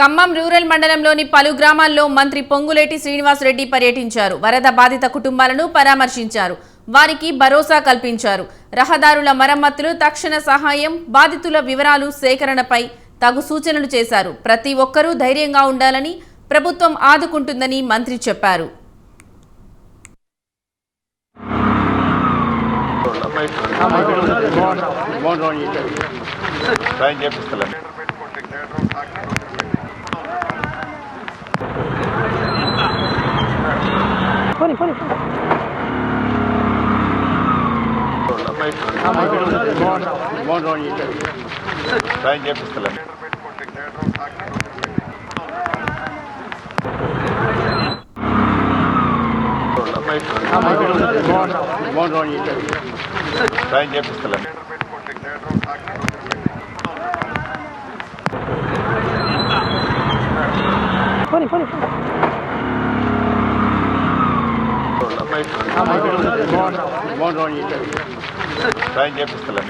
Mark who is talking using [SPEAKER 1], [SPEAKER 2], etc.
[SPEAKER 1] Khammam rural మండలంలోని పలు గ్రామాల్లో మంత్రి పొంగులేటి శ్రీనివాసరెడ్డి పర్యటించారు. వరద బాధిత కుటుంబాలను పరామర్శించారు. వారికి భరోసా కల్పించారు. రహదారుల మరమ్మతులు తక్షణ సహాయం బాధితుల వివరాలు సేకరణపై తగు సూచనలు చేశారు. ప్రతి ఒక్కరూ ధైర్యంగా ఉండాలని ప్రభుత్వం ఆదుకుంటుందని మంత్రి చెప్పారు.
[SPEAKER 2] సాయం పోనీ పోనీ చేపిస్తలే సాయం పోనీ సాయం చేపిస్తలే